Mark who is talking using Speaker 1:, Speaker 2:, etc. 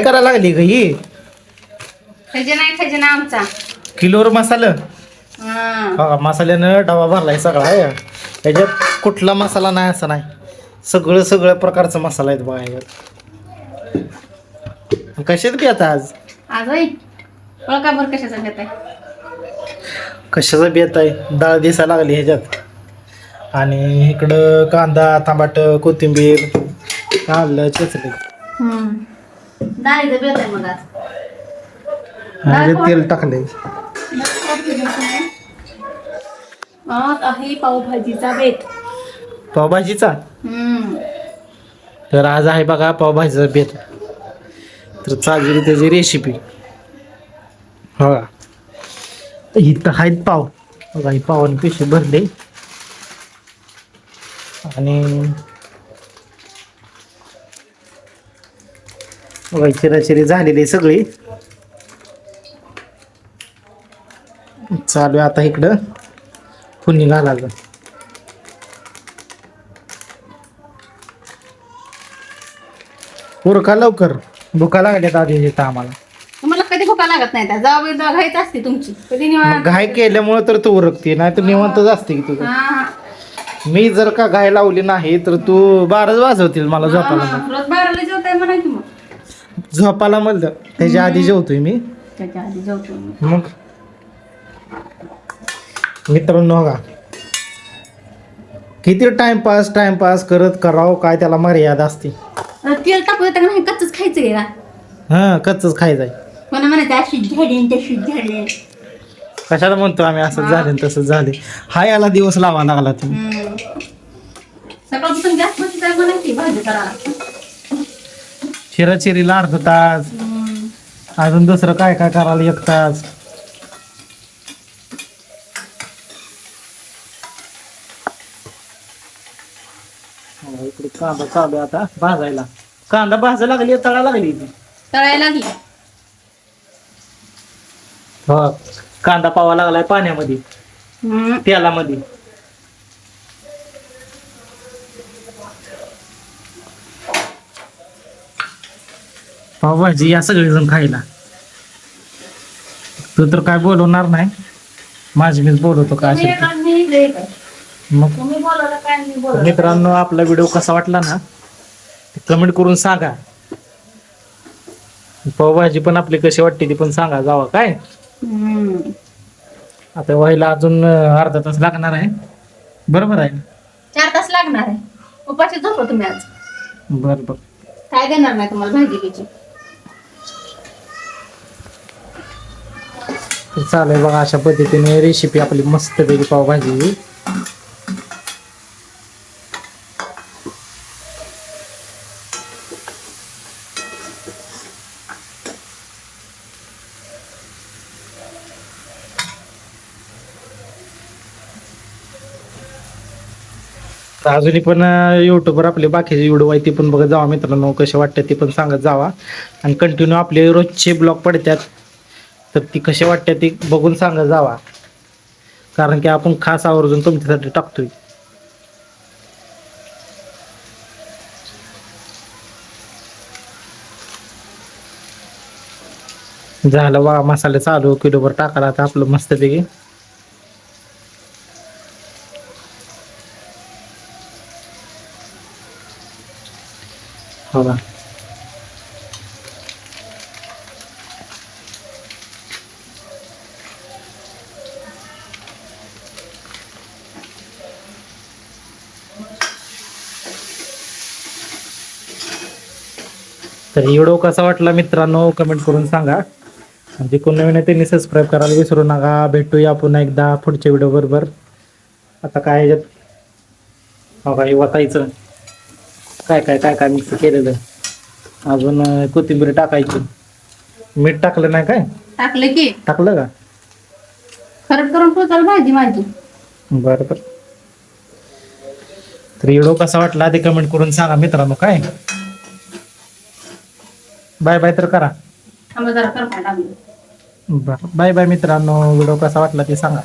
Speaker 1: काय करायला लागली ग ही.
Speaker 2: खजिना आहे खजिना आमचा.
Speaker 1: किलोवर मसाला?
Speaker 2: हा.
Speaker 1: बघा मसाल्यानं डबा भरलाय सगळा आहे याच्यात कुठला मसाला नाही असं नाही. सगळं सगळं प्रकारचा मसाला आहेत बघा याच्यात कशात बी आता आज?
Speaker 2: आज होय ओळखा बरं कशाचा घेत आहे.
Speaker 1: कशाचं बेत आहे? डाळ दिसायला लागली ह्याच्यात. आणि इकडं कांदा टमाट कोथिंबीर आलं चचले.
Speaker 2: डाळीचं बेत आहे मग आज
Speaker 1: ह्याच्यात तेल टाकले
Speaker 2: आज आहे पावभाजीचा बेत
Speaker 1: पावभाजीचा?
Speaker 2: हम्म.
Speaker 1: तर आज आहे बघा पावभाजीचा बेत तर चालली त्याची रेसिपी हो. इथं आहेत पाव. बघा ही पावाने पिशे भरले. आणि बघा चिराचिरी झालेली सगळी. चालू आता इकडं. फुनी घालायचं. उरका लवकर. भुका लागल्यात आधी येतं आम्हाला.
Speaker 2: तुम्हाला कधी भुका लागत नाही त्या. जाऊ जाऊ घाईच असते तुमची. कधी
Speaker 1: मग
Speaker 2: निवांत
Speaker 1: घाय केल्यामुळे तर तू उरकते नाही तर निवांतच असते की तुझं.
Speaker 2: हा.
Speaker 1: मी जर का घाय लावली नाही तर तू बाराच वाजवतील मला झोपायला.
Speaker 2: हा, रोज बाराला जेवताय म्हणा की
Speaker 1: झोपायला म्हणलं. त्याच्या आधी जेवतोय मी.
Speaker 2: त्याच्या आधी जेवतो मी.
Speaker 1: मग? मित्रांनो का किती टाइमपास टाइमपास करत करावं काय त्याला मर्यादा असते.
Speaker 2: तेल टाकू का नाही? कच्चच खायचं का?
Speaker 1: हा कच्चच खायचंय.
Speaker 2: कोणा म्हणायचं अशी झाली आणि तशी झाली
Speaker 1: कशाला म्हणतो आम्ही असं झाले तसं झाले. हा याला दिवस लावा लागला तुम्ही.
Speaker 2: हम्म. सकाळपासून गॅसमध्ये काय म्हणायची भाजी करा
Speaker 1: चिराचिरीला अर्ध तास. अजून दुसरं काय काय करायला एक तास. हो, इकडे कांदा चालू आता भाजायला. कांदा भाजायला लागली तळा लागली
Speaker 2: तळायला लागली.
Speaker 1: हो कांदा पावा लागलाय पाण्यामध्ये. तेलामध्ये. पावभाजी या सगळेजण खायला. तू तर काय बोलवणार नाही. माझी मीच बोलवतो का असेल. ते. मग मित्रांनो आपला व्हिडिओ कसा वाटला ना कमेंट करून सांगा. पावभाजी पण आपली कशी वाटते ती पण सांगा जावा काय? आता व्हायला अजून अं, अर्धा तास लागणार आहे. बरोबर आहे?
Speaker 2: चार तास लागणार आहे. उपाशी झोपा तुम्ही आज.
Speaker 1: बरं बरं.
Speaker 2: काय देणार नाही तुम्हाला भाजी घ्यायची
Speaker 1: चालेल बघा अशा पद्धतीने रेसिपी आपली मस्त पैकी पावभाजी. तर अजूनही पण युट्यूबवर आपले बाकीचे व्हिडिओ आहे ते पण बघत जावा मित्रांनो. कसे वाटते ते पण सांगत जावा. आणि कंटिन्यू आपले रोजचे ब्लॉग पडतात. तर ती कशी वाटते ती बघून सांगा जावा. कारण की आपण खास आवर्जून तुमच्यासाठी टाकतोय. झालं वा मसाले चालू किलोभर टाकायला आता आपलं मस्तपैकी. हो ना. तर व्हिडिओ कसा वाटला मित्रांनो? कमेंट करून सांगा. म्हणजे कोण नवीन आहे त्यांनी सबस्क्राईब करायला विसरू नका. भेटूया पुन्हा एकदा पुढच्या व्हिडिओ बरोबर. आता काय ह्याच्यात हो काय वाटायचं. काय काय काय काय मिक्स केलेलं? अजून कोथिंबीर टाकायची. मीठ टाकलं नाही काय?
Speaker 2: टाकलं की.
Speaker 1: टाकलं का?
Speaker 2: खरट करून ठेवताल भाजी माझी
Speaker 1: बरं बरं. तर व्हिडिओ कसा वाटला ते कमेंट करून सांगा मित्रांनो काय? बाय बाय तर करा.
Speaker 2: थांबा जरा करपा टाकलं
Speaker 1: बरं. बाय बाय मित्रांनो. व्हिडिओ कसा वाटला ते सांगा.